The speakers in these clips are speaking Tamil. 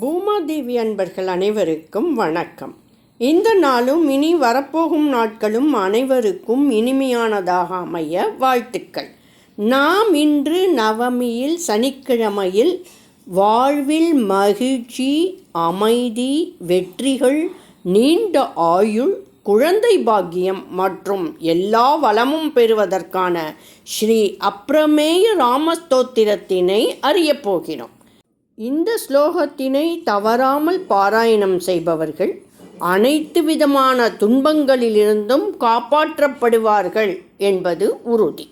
பூமாதேவி அன்பர்கள் அனைவருக்கும் வணக்கம். இந்த நாளும் இனி வரப்போகும் நாட்களும் அனைவருக்கும் இனிமையானதாக அமைய வாழ்த்துக்கள். நாம் இன்று நவமியில் சனிக்கிழமையில் வாழ்வில் மகிழ்ச்சி அமைதி வெற்றிகள் நீண்ட ஆயுள் குழந்தை பாக்கியம் மற்றும் எல்லா வளமும் பெறுவதற்கான ஸ்ரீ அப்ரமேய ராமஸ்தோத்திரத்தினை அறியப் போகிறோம். இந்த ஸ்லோகத்தினை தவறாமல் பாராயணம் செய்பவர்கள் அனைத்து விதமான துன்பங்களிலிருந்தும் காப்பாற்றப்படுவார்கள் என்பது உறுதி.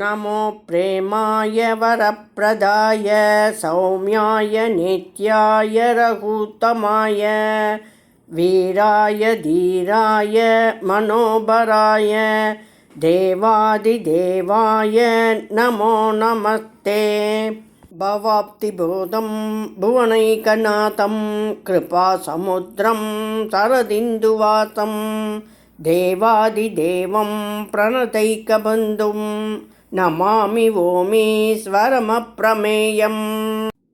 நமோ பிரேமாய வரப்பிரதாய சௌமியாய நித்யாய ரகுத்தமாய வீராய தீராய மனோபராய தேவாதிதேவாய நமோ நமஸ்தே. भवाप्तिबोधं भुवनैकनाथं कृपासमुद्रं सरदिन्दुवातं देवादिदेवं प्रणतैकबन्धुं नमामि ओमीश्वरमप्रमेयम्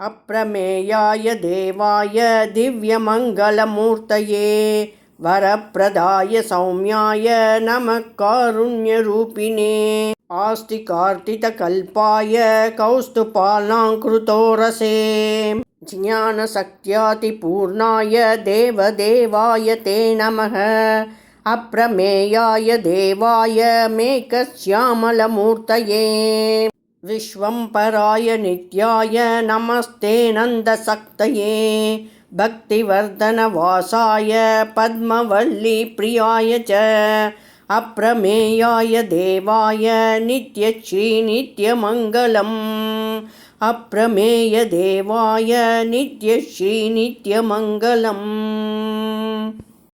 अप्रमेयाय देवाय दिव्यमङ्गलमूर्तये वरप्रदाय सौम्याय नमः कारुण्यरूपिणे आस्तिकार्तितकल्पाय कौस्तुपालाङ्कृतोरसे ज्ञानशक्त्यातिपूर्णाय देवदेवाय ते नमः अप्रमेयाय देवाय मेकश्यामलमूर्तये विश्वम्पराय नित्याय नमस्ते नन्दशक्तये भक्तिवर्धनवासाय पद्मवल्लीप्रियाय च அப்பிரமேயாய தேவாய நித்யஸ்ரீ நித்யமங்கலம். அப்பிரமேய தேவாய நித்யஸ்ரீ நித்யமங்கலம்.